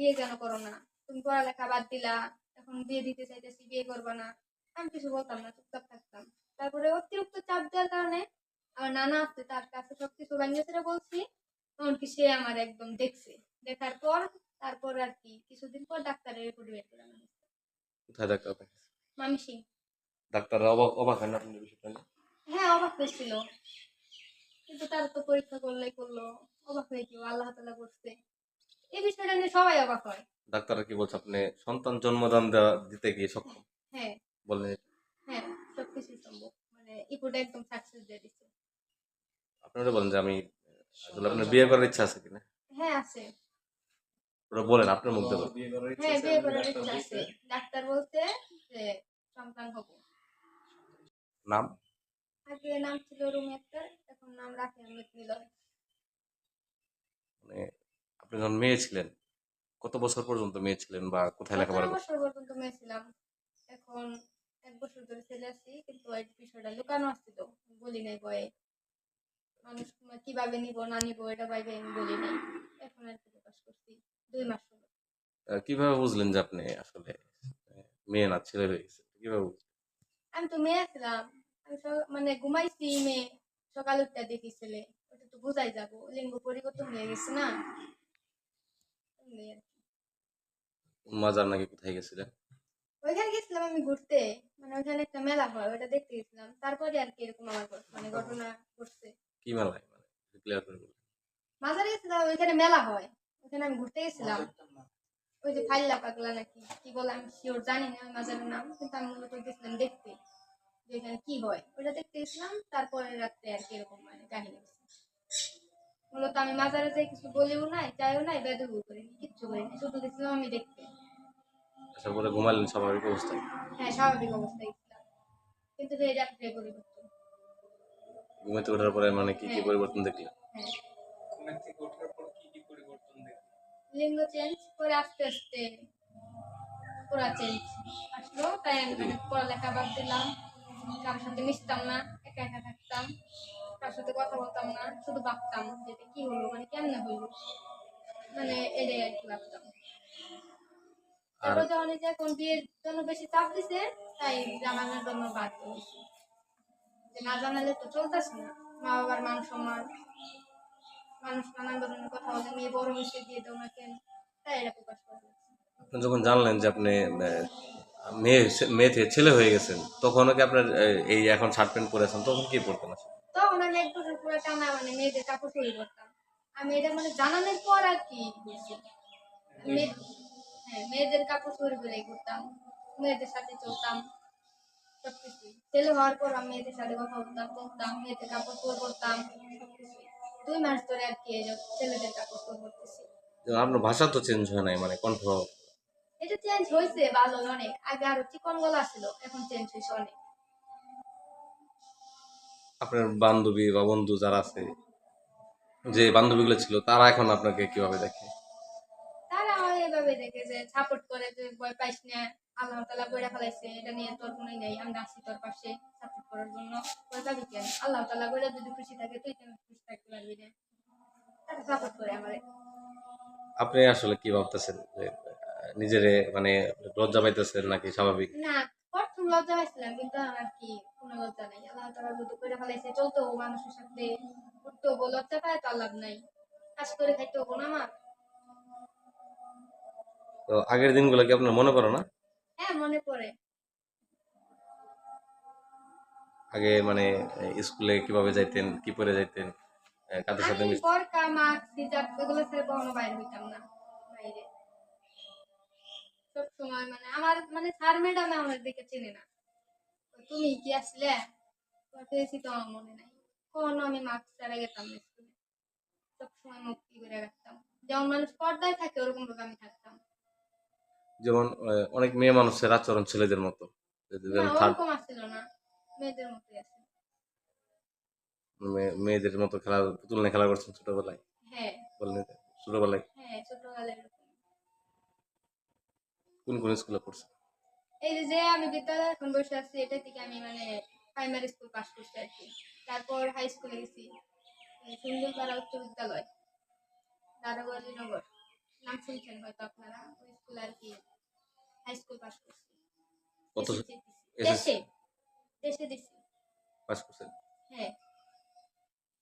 বিয়ে কেন করো না? তুমি পড়ালেখা বাদ দিলা এখন বিয়ে দিতে চাইতেছি বিয়ে করবা না। আমি কিছু বলতাম না চুপচাপ থাকতাম। তারপরে অতিরিক্ত চাপ দেওয়ার কারণে আমার নানা আসছে তার কাছে সবকিছু ভাঙিয়ে ছেড়ে বলছি এমনকি সে আমার একদম দেখছে। দেখার পর তারপর আর কি কিছুদিন পর ডাক্তারের রিপোর্ট বের করে আনা। কোথায় ডাক্তার? মামি সিং ডাক্তাররা অবাক অবাক হয় না আপনার বিষয়টা হ্যাঁ অবাক হয়েছিল। কিন্তু তার তো পরীক্ষা করলেই করল অবাক হয়ে কেউ আল্লাহ তালা করছে এই বিষয়টা নিয়ে সবাই অবাক হয়। ডাক্তাররা কি বলছে? আপনি সন্তান জন্মদান দেওয়া দিতে গিয়ে সক্ষম? হ্যাঁ। বললেন। হ্যাঁ সবকিছু সম্ভব। মানে ইপুটা একদম সাকসেস দিয়ে দিচ্ছে। আপনারা বলেন যে আমি আসলে আপনার বিয়ে করার ইচ্ছা আছে কিনা? হ্যাঁ আছে। ওরা বলেন আপনার মুখ দেবেন হ্যাঁ বিয়ে করার ইচ্ছা আছে। ডাক্তার বলছে যে সন্তান হব। নাম? আগে নাম ছিল রুমি আক্তার এখন নাম রাখি আহমেদ মিলন। মানে আপনি যখন মেয়ে ছিলেন? কত বছর পর্যন্ত মেয়ে ছিলেন বা কোথায় লেখাপড়া বছর পর্যন্ত মেয়ে ছিলাম। এখন এক বছর ধরে ছেলে আছি কিন্তু এই বিষয়টা লুকানো আসছিল বলি নাই বয়ে। মানুষ কীভাবে নিব না নিব এটা ভাইবে আমি বলি নাই। এখন আর কি প্রকাশ করছি। দুই মাস হলো। কীভাবে বুঝলেন যে আপনি আসলে মেয়ে না ছেলে হয়ে গেছে? কীভাবে বুঝলেন? আমি তো মেয়ে ছিলাম। আমি মানে ঘুমাইছি মেয়ে। সকাল উঠতে দেখি ছেলে। ওটা তো বোঝাই যাব। লিঙ্গ পরিবর্তন হয়ে গেছে না। এমনি আর কি। মাজার নাকি কোথায় গেছিলেন ওইখানে গেছিলাম আমি ঘুরতে। মানে ওইখানে একটা মেলা হয় ওটা দেখতে গেছিলাম। তারপরে আর কি এরকম আমার মানে ঘটনা ঘটছে। কি মেলায় মানে? ক্লিয়ার করে বলুন মাজারে গেছিলাম ওইখানে মেলা হয়। ওইখানে আমি ঘুরতে গেছিলাম। ওই যে ফাইল্লা পাগলা নাকি কি বলে আমি শিওর জানি না ওই মাজারের নাম কিন্তু আমি মূলত গেছিলাম দেখতে। যে এখানে কি হয় ওটা দেখতে গেছিলাম। তারপরে রাত্রে আর কি এরকম মানে কাহিনী মূলত আমি মাজারে যাই কিছু বলিও নাই চাইও নাই বেদবু করিনি কিচ্ছু করিনি শুধু গেছিলাম আমি দেখতে আসার পরে ঘুমালেন স্বাভাবিক অবস্থায়? হ্যাঁ স্বাভাবিক অবস্থায় গেছিলাম। কিন্তু সেই রাত্রে পরিবর্তন ঘুমাতে ওঠার পরে মানে কি কি হ্যাঁ। পরিবর্তন দেখলেন? হ্যাঁ। ঘুমের থেকে ওঠার পর কি কি পরিবর্তন দেখলেন? লিঙ্গ চেঞ্জ করে আস্তে আস্তে পুরা চেঞ্জ আসলো। তাই আমি পড়ালেখা বাদ দিলাম। কারোর সাথে মিশতাম না একা একা থাকতাম। কারোর সাথে কথা বলতাম না শুধু ভাবতাম যে কি হলো মানে কেমনে হইল মানে এটাই আর কি ভাবতাম। তারপর যখন যে এখন বিয়ের জন্য বেশি চাপ দিছে তাই জানানোর জন্য বাদ দিয়েছি যে না জানালে তো চলতেছে না। মা বাবার মান সম্মান মানুষ নানান ধরনের কথা বলে মেয়ে বড় হয়েছে দিয়ে দাও না কেন? তাই এটা প্রকাশ করা আপনি যখন জানলেন যে আপনি মেয়ে মেয়ে থেকে ছেলে হয়ে গেছেন তখন কি আপনার এই এখন শার্ট প্যান্ট পরেছেন তখন কি পরতেন আসলে? তখন আমি এক বছর পুরো টানা মানে মেয়েদের কাপড় চুরি করতাম। আমি এটা মানে জানানোর পর আর কি হ্যাঁ মেয়েদের কাপড় চুরি করে করতাম। মেয়েদের সাথে চলতাম। সবকিছু। ছেলে হওয়ার পর আমি মেয়েদের সাথে কথা বলতাম চলতাম মেয়েদের কাপড় চোর করতাম সবকিছু। দুই মাস ধরে আর কি ছেলেদের কাপড় চোর করতেছি। আপনার ভাষা তো চেঞ্জ হয় নাই মানে কণ্ঠ এটা চেঞ্জ হয়েছে ভালো অনেক। আগে আরও চিকন গলা ছিল এখন চেঞ্জ হয়েছে অনেক। আপনার বান্ধবী বা বন্ধু যারা আছে যে বান্ধবীগুলো ছিল তারা এখন আপনাকে কীভাবে দেখে? তারা এভাবে দেখে যে সাপোর্ট করে যে ভয় পাইস না আল্লাহ তালা বইরা ফেলাইছে এটা নিয়ে তোর কোনোই নেই আমরা আছি তোর পাশে সাপোর্ট করার জন্য। ভয় পাবি কেন? আল্লাহ তালা বইরা যদি খুশি থাকে তুই কেন খুশি থাকতে পারবি না? তারা সাপোর্ট করে আমার। আপনি আসলে কি ভাবতেছেন? যে নিজেরে মানে লজ্জা পাইতেছেন নাকি স্বাভাবিক? না প্রথম লজ্জা পাইছিলাম কিন্তু আর কি কোনো লজ্জা নাই। আল্লাহ তালা করে ফেলাইছে চলতে মানুষের সাথে লজ্জা পায় তো আর লাভ নাই। কাজ করে খাইতে হব না আমার। তো আগের দিনগুলো কি আপনার মনে পড়ে না? হ্যাঁ মনে পড়ে। আগে মানে স্কুলে কীভাবে যাইতেন কি পরে যাইতেন? কাদের সাথে আমি মিশ- বরকা মাস্ক হিজাব এগুলো ছেড়ে কখনো বাইরে হইতাম না। সময় মানে আমার মানে স্যার ম্যাডাম আমার দিকে চেনে না। তুমি কি আসলে? তোমার তো আমার মনে নাই। কখনো আমি মাস্ক ছাড়া গেতাম না স্কুলে। সব সময় মুখ কি করে রাখতাম। যেমন মানুষ পর্দায় থাকে ওরকম ভাবে আমি থাকতাম। যেমন অনেক মেয়ে মানুষের আচরণ ছেলেদের মতো। ওরকম আসছিল না। মেয়েদের মতোই আছে মেয়েদের মতো খেলা পুতুল নিয়ে খেলা করছেন ছোটবেলায়। হ্যাঁ বললেন যে, ছোটবেলায় হ্যাঁ ছোটবেলায় এরকম স্কুলে পড়ছেন এই যে আমি বিদ্যালয়ে এখন বসে আছি এটা থেকে আমি মানে প্রাইমারি স্কুল পাস করছি আর কি। তারপর হাই স্কুলে গেছি সুন্দরপাড়া উচ্চ বিদ্যালয় দারোগালীনগর নাম শুনছেন হয়তো আপনারা ওই স্কুল আর কি হাই স্কুল পাস করছি। কত। দেশে দেশে দিছি। পাস করছেন? হ্যাঁ।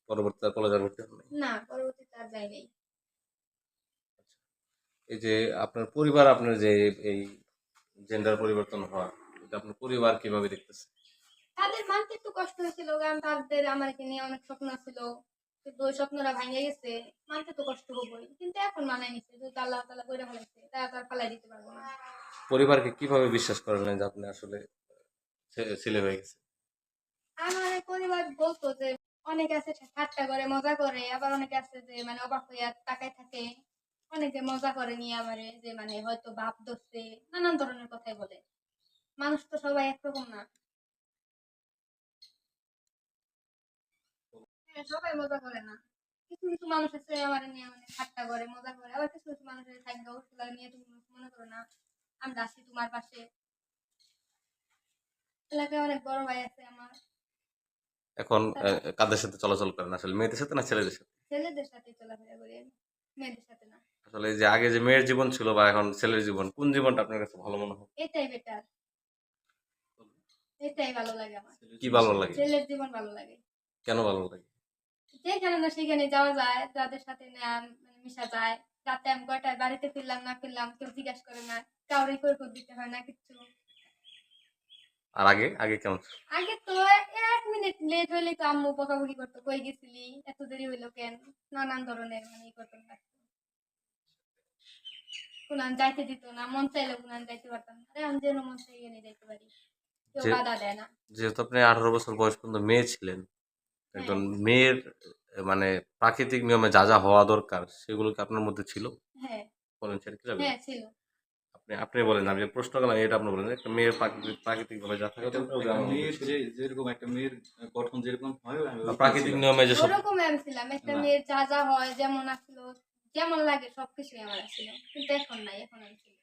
পরবর্তী আর কলেজে আর ভর্তি হন না পরবর্তীতে আর যাই নাই। এই যে আপনার পরিবার আপনার যে এই জেন্ডার পরিবর্তন হওয়া এটা আপনার পরিবার কীভাবে দেখতেছে? তাদের মানতে একটু কষ্ট হয়েছিল কারণ তাদের আমাকে নিয়ে অনেক স্বপ্ন ছিল কিন্তু ওই স্বপ্নরা ভেঙে গেছে মানতে তো কষ্ট হবোই কিন্তু এখন মানায় নিচ্ছে যেহেতু আল্লাহ তালা করে ফেলাইছে তারা তো আর ফালাই দিতে পারব না। পরিবারকে কীভাবে বিশ্বাস করলেন যে আপনি আসলে ছেলে হয়ে গেছে আমার পরিবার বলতো যে অনেকে আছে ঠাট্টা করে মজা করে আবার অনেকে আছে যে মানে অবাক হইয়া তাকায় থাকে। অনেকে মজা করে নিয়ে আমারে যে মানে হয়তো বাপ ধরছে নানান ধরনের কথাই বলে। মানুষ তো সবাই একরকম না। হ্যাঁ সবাই মজা করে না। কিছু কিছু মানুষ আছে আমার নিয়ে মানে ঠাট্টা করে মজা করে। আবার কিছু কিছু মানুষ আছে থাকবে ওগুলা নিয়ে তুমি মনে করো না। আমরা আছি তোমার পাশে। এলাকায় অনেক বড় ভাই আছে আমার। এখন কাদের সাথে চলাচল করেন আসলে? মেয়েদের সাথে না ছেলেদের সাথে? ছেলেদের সাথে চলাফেরা করি আমি, মেয়েদের সাথে না। আসলে যে আগে যে মেয়ের জীবন ছিল বা এখন ছেলের জীবন কোন জীবনটা আপনার কাছে ভালো মনে হয়? এটাই বেটার এটাই ভালো লাগে আমার। কি ভালো লাগে? ছেলের জীবন ভালো লাগে। কেন ভালো লাগে? যেখানে না সেখানে যাওয়া যায় যাদের সাথে মানে মিশা যায়। রাতে আমি কয়টায় বাড়িতে ফিরলাম না ফিরলাম কেউ জিজ্ঞাসা করে না কাউরে কৈফত দিতে হয় না কিচ্ছু আর আগে? আগে কেমন আগে তো এক মিনিট লেট হইলে তো আম্মু বকাবকি করতো কই গেছিলি? এত দেরি হইল কেন? নানান ধরনের মানে করতো কোনান যাইতে দিত না মন চাইলে কোনান যাইতে পারতাম না। যেন মন চাই এনে যাইতে পারি। কেউ বাধা দেয় না। যেহেতু আপনি আঠারো বছর বয়স পর্যন্ত মেয়ে ছিলেন একজন মেয়ের মানে প্রাকৃতিক নিয়মে যা যা হওয়া দরকার সেগুলো কি আপনার মধ্যে ছিল? হ্যাঁ। বলেন সেটা হ্যাঁ ছিল। আপনি আপনি বলেন আমি প্রশ্ন করলাম এটা আপনি বলেন একটা মেয়ের প্রাকৃতিক প্রাকৃতিক ভাবে যা থাকে যেরকম একটা মেয়ের গঠন যেরকম হয় প্রাকৃতিক নিয়মে যে সব ওরকম আমি ছিলাম একটা মেয়ের যা যা হয় যেমন আসলো যেমন লাগে সবকিছুই আমার ছিল কিন্তু এখন নাই এখন আমি ছিল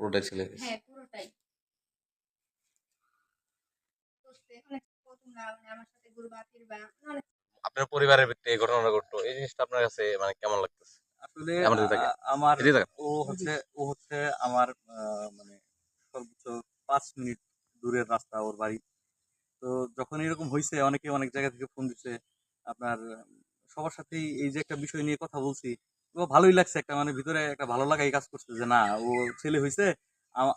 পুরোটাই ছিল হ্যাঁ পুরোটাই। মানে আমার সাথে আপনার পরিবারের ভিত্তি এই ঘটনাটা ঘটলো এই জিনিসটা আপনার কাছে মানে কেমন লাগতেছে? আসলে আমার। ও হচ্ছে ও হচ্ছে আমার মানে সর্বোচ্চ পাঁচ মিনিট দূরের রাস্তা ওর বাড়ি। তো যখন এরকম হয়েছে অনেকে অনেক জায়গা থেকে ফোন দিচ্ছে আপনার সবার সাথেই এই যে একটা বিষয় নিয়ে কথা বলছি তো ভালোই লাগছে একটা মানে ভিতরে একটা ভালো লাগাই কাজ করছে যে না ও ছেলে হয়েছে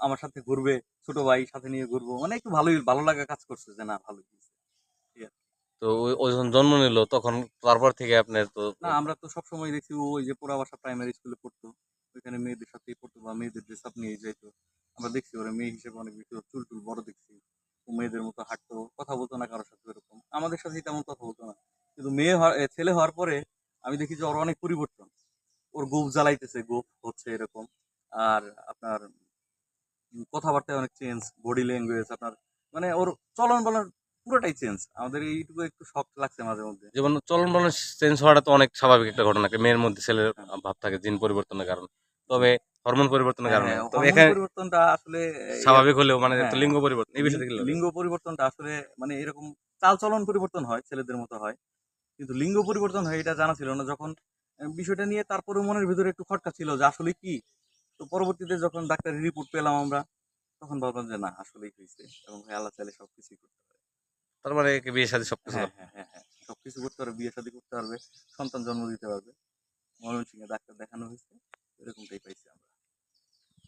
আমার সাথে ঘুরবে ছোট ভাই সাথে নিয়ে ঘুরবো মানে একটু ভালোই ভালো লাগা কাজ করছে যে না ভালোই। তো ওই যখন জন্ম নিল, তখন তারপর থেকে আপনার তো না, আমরা তো সবসময় দেখছি ও ওই যে পোড়াবাসা প্রাইমারি স্কুলে পড়তো। ওইখানে মেয়েদের সাথেই পড়তো বা মেয়েদের ড্রেস আপ নিয়ে যাইতো। আমরা দেখছি ওরা মেয়ে হিসেবে অনেক বেশি চুল টুল বড় দেখছি। ও মেয়েদের মতো হাঁটতো, কথা বলতো না কারোর সাথে এরকম আমাদের সাথে তেমন কথা বলতো না। কিন্তু মেয়ে হওয়ার ছেলে হওয়ার পরে আমি দেখি যে ওর অনেক পরিবর্তন। ওর গোপ জ্বালাইতেছে গোপ হচ্ছে এরকম। আর আপনার কথাবার্তায় অনেক চেঞ্জ বডি ল্যাঙ্গুয়েজ আপনার মানে ওর চলন বলন পুরোটাই চেঞ্জ আমাদের এইটুকু একটু শখ লাগছে মাঝে মধ্যে। যেমন চলন বলন চেঞ্জ হওয়াটা তো অনেক স্বাভাবিক একটা ঘটনা মেয়ের মধ্যে ছেলের ভাব থাকে জিন পরিবর্তনের কারণে। তবে হরমোন পরিবর্তনের কারণে। হ্যাঁ, তবে এখানে পরিবর্তনটা আসলে স্বাভাবিক হলেও মানে হ্যাঁ। লিঙ্গ পরিবর্তন এই লাগে? লিঙ্গ পরিবর্তনটা আসলে মানে এরকম চাল চলন পরিবর্তন হয় ছেলেদের মতো হয়। কিন্তু লিঙ্গ পরিবর্তন হয় এটা জানা ছিল না। যখন বিষয়টা নিয়ে তারপরে মনের ভিতরে একটু খটকা ছিল যে আসলে কি? তো পরবর্তীতে যখন ডাক্তারের রিপোর্ট পেলাম আমরা তখন ভাবলাম যে না আসলেই হয়েছে। এবং আল্লাহ চাইলে সবকিছুই করতে পারে। তার মানে বিয়ে শাদী সবকিছু হ্যাঁ হ্যাঁ হ্যাঁ সবকিছু করতে পারবে বিয়ে শাদী করতে পারবে সন্তান জন্ম দিতে পারবে ময়মনসিংহে ডাক্তার দেখানো হয়েছে এরকমটাই পাইছি আমরা।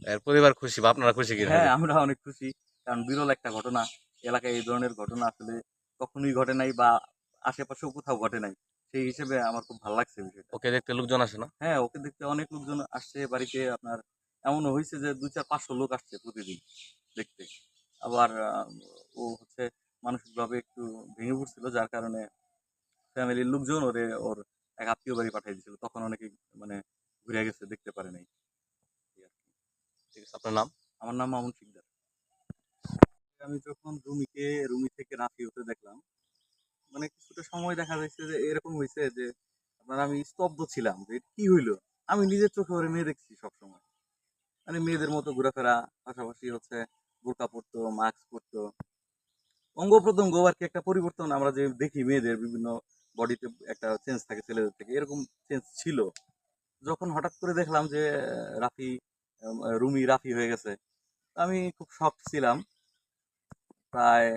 এর পরিবার খুশি বা আপনারা খুশি কিনা? হ্যাঁ আমরা অনেক খুশি কারণ বিরল একটা ঘটনা। এলাকায় এই ধরনের ঘটনা আসলে কখনোই ঘটে নাই বা আশেপাশেও কোথাও ঘটে নাই। সেই হিসেবে আমার খুব ভালো লাগছে বিষয়টা। ওকে দেখতে লোকজন আসে না? হ্যাঁ ওকে দেখতে অনেক লোকজন আসছে বাড়িতে আপনার এমনও হয়েছে যে দুই চার পাঁচশো লোক আসছে প্রতিদিন দেখতে। আবার ও হচ্ছে মানসিকভাবে একটু ভেঙে পড়ছিল যার কারণে ফ্যামিলির লোকজন ওরে ওর এক আত্মীয় বাড়ি পাঠিয়ে দিয়েছিল তখন অনেকে মানে ঘুরে গেছে দেখতে পারে নাই। ঠিক আছে আপনার নাম? আমার নাম মামুন শিকদার। আমি যখন রুমিকে রুমি থেকে রাফি হতে দেখলাম মানে কিছুটা সময় দেখা যাচ্ছে যে এরকম হয়েছে যে আপনার আমি স্তব্ধ ছিলাম যে কি হইল? আমি নিজের চোখে ওরে মেয়ে দেখছি সবসময়। মানে মেয়েদের মতো ঘোরাফেরা পাশাপাশি হচ্ছে বোরকা পরতো মাস্ক পরতো অঙ্গ প্রত্যঙ্গ আর কি একটা পরিবর্তন? আমরা যে দেখি মেয়েদের বিভিন্ন বডিতে একটা চেঞ্জ থাকে, ছেলেদের থেকে, এরকম চেঞ্জ ছিল। যখন হঠাৎ করে দেখলাম যে রাফি রুমি রাফি হয়ে গেছে, আমি খুব শখ ছিলাম। প্রায়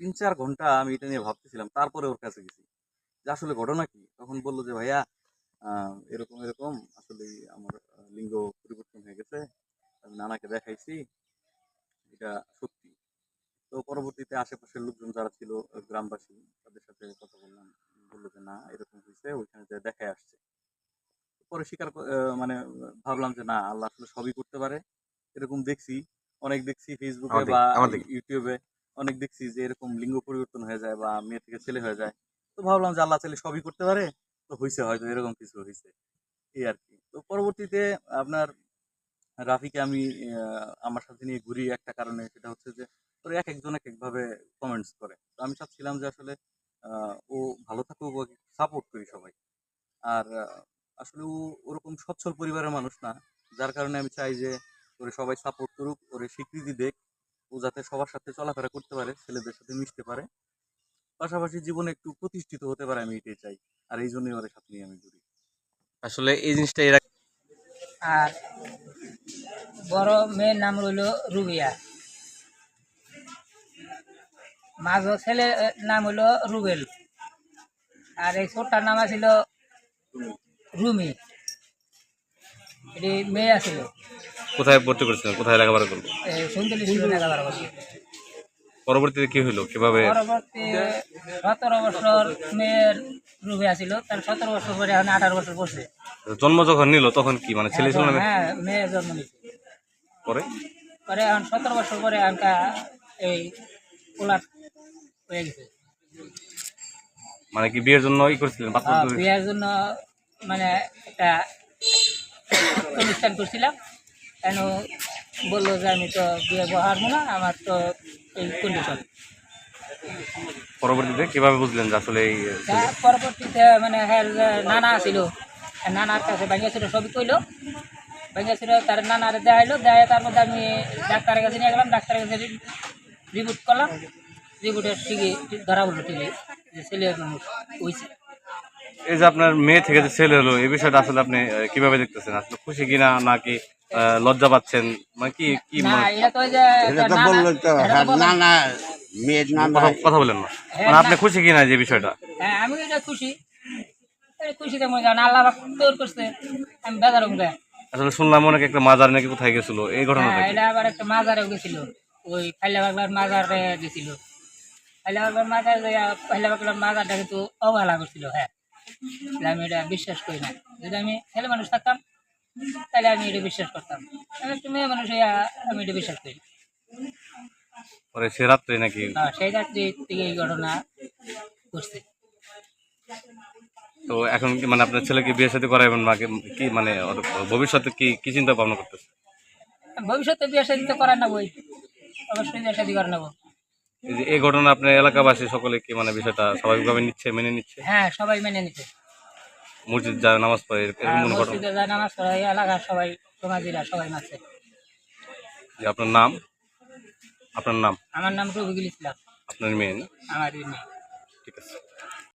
তিন চার ঘণ্টা আমি এটা নিয়ে ভাবতেছিলাম, তারপরে ওর কাছে গেছি। যে আসলে ঘটনা কি? তখন বলল যে, ভাইয়া এরকম এরকম আসলে আমার লিঙ্গ পরিবর্তন হয়ে গেছে। আমি নানাকে দেখাইছি, এটা সত্যি তো পরবর্তীতে আশেপাশের লোকজন যারা ছিল গ্রামবাসী তাদের সাথে কথা বললাম। বলল যে না এরকম হয়েছে ওইখানে যে দেখায় আসছে। পরে স্বীকার মানে ভাবলাম যে না আল্লাহ আসলে সবই করতে পারে। এরকম দেখছি অনেক দেখছি ফেসবুকে বা ইউটিউবে অনেক দেখছি যে এরকম লিঙ্গ পরিবর্তন হয়ে যায় বা মেয়ে থেকে ছেলে হয়ে যায়। তো ভাবলাম যে আল্লাহ চাইলে সবই করতে পারে? তো হয়েছে হয়তো এরকম কিছু হয়েছে এই আর কি। তো পরবর্তীতে আপনার রাফিকে আমি আমার সাথে নিয়ে ঘুরি একটা কারণে সেটা হচ্ছে যে ওরা এক একজন এক একভাবে কমেন্টস করে। তো আমি চাচ্ছিলাম যে আসলে ও ভালো থাকুক ওকে সাপোর্ট করি সবাই। আর আসলে ও ওরকম সচ্ছল পরিবারের মানুষ না যার কারণে আমি চাই যে ওরে সবাই সাপোর্ট করুক ওরে স্বীকৃতি দেখ ও যাতে সবার সাথে চলাফেরা করতে পারে ছেলেদের সাথে মিশতে পারে। পাশাপাশি জীবনে একটু প্রতিষ্ঠিত হতে পারে আমি এটাই চাই। আর এই জন্যই ওদের সাথে নিয়ে আমি ঘুরি আসলে এই জিনিসটা এরা আর বড় মেয়ের নাম রইল রুবিয়া। মাঝ ছেলের নাম হইল রুবেল আর এই ছোটটার নাম আছিল রুমি। এটি মেয়ে আছিল। কোথায় ভর্তি করেছিলেন? কোথায় লেখাপড়া করল সুন্দরী ছিল এগারো বছর পরবর্তীতে কি হলো কীভাবে পরবর্তী সতেরো বছর মেয়ের রুবি আছিল। তার সতেরো বছর পরে এখন আঠারো বছর পড়ছে। জন্ম যখন নিল তখন কি? মানে ছেলে ছিল না মেয়ে? হ্যাঁ জন্ম নিচ্ছে পরে? পরে এখন সতেরো বছর পরে এই পোলার হয়ে গেছে। মানে কি বিয়ের জন্য ই করেছিলেন বিয়ের জন্য মানে একটা অনুষ্ঠান করছিলাম। কেন বলল যে আমি তো বিয়ে বহারবো না আমার তো এই কন্ডিশন পরবর্তীতে কীভাবে বুঝলেন যে আসলে এই পরবর্তীতে মানে হ্যাঁ নানা ছিল। নানার কাছে ভাঙিয়েছিল সবই কইলো ভাঙিয়েছিল তার নানার দেখাইলো দেখায় তার মধ্যে আমি ডাক্তারের কাছে নিয়ে গেলাম ডাক্তারের কাছে রিপোর্ট করলাম। রিপোর্টের ঠিকই ধরা বলল ঠিকই যে ছেলে হয়েছে এই যে আপনার মেয়ে থেকে যে ছেলে হলো এই বিষয়টা আসলে আপনি কীভাবে দেখতেছেন? আসলে খুশি কিনা নাকি লজ্জা পাচ্ছেন? মানে কি কি হ্যাঁ, কথা বলেন না। হ্যাঁ, মানে আপনি। খুশি কিনা যে বিষয়টা? হ্যাঁ আমি এটা খুশি। খুশিতে মনে জান আল্লাহ তোর করছে আমি বেজার আসলে শুনলাম অনেক একটা মাজার নাকি কোথায় গেছিল এই ঘটনাটা এটা আবার একটা মাজারে গেছিল ওই খাইলা বাগলার মাজারে গেছিল। মাজার খাইলা বাগলার মাজারটা কিন্তু অবহেলা করছিল হ্যাঁ। তাহলে আমি এটা বিশ্বাস করি না। যদি আমি ছেলে মানুষ থাকতাম তাহলে আমি এটা বিশ্বাস করতাম। একটু মেয়ে মানুষ আমি এটা বিশ্বাস করি পরে সে রাত্রে নাকি না, সেই রাত্রি থেকে এই ঘটনা ঘটছে। তো এখন কি মানে আপনার ছেলেকে বিয়ে সাথে করাইবেন না কি- মানে ভবিষ্যতে কি কি চিন্তা ভাবনা করতেছে? ভবিষ্যতে বিয়ে শাদি তো করার নেব অবশ্যই বিয়ে শাদি করে নেব এই যে এই ঘটনা আপনার এলাকাবাসী সকলে কি মানে বিষয়টা স্বাভাবিকভাবে নিচ্ছে মেনে নিচ্ছে? হ্যাঁ সবাই মেনে নিচ্ছে। মসজিদ যা নামাজ পড়ে এরকম মনে ঘটনা? মসজিদে যা নামাজ পড়ে এলাকার সবাই সমাজিরা সবাই মানছে যে আপনার নাম? আপনার নাম? আমার নাম রবিগুল ইসলাম। আপনার মেয়ে না? আমার মেয়ে।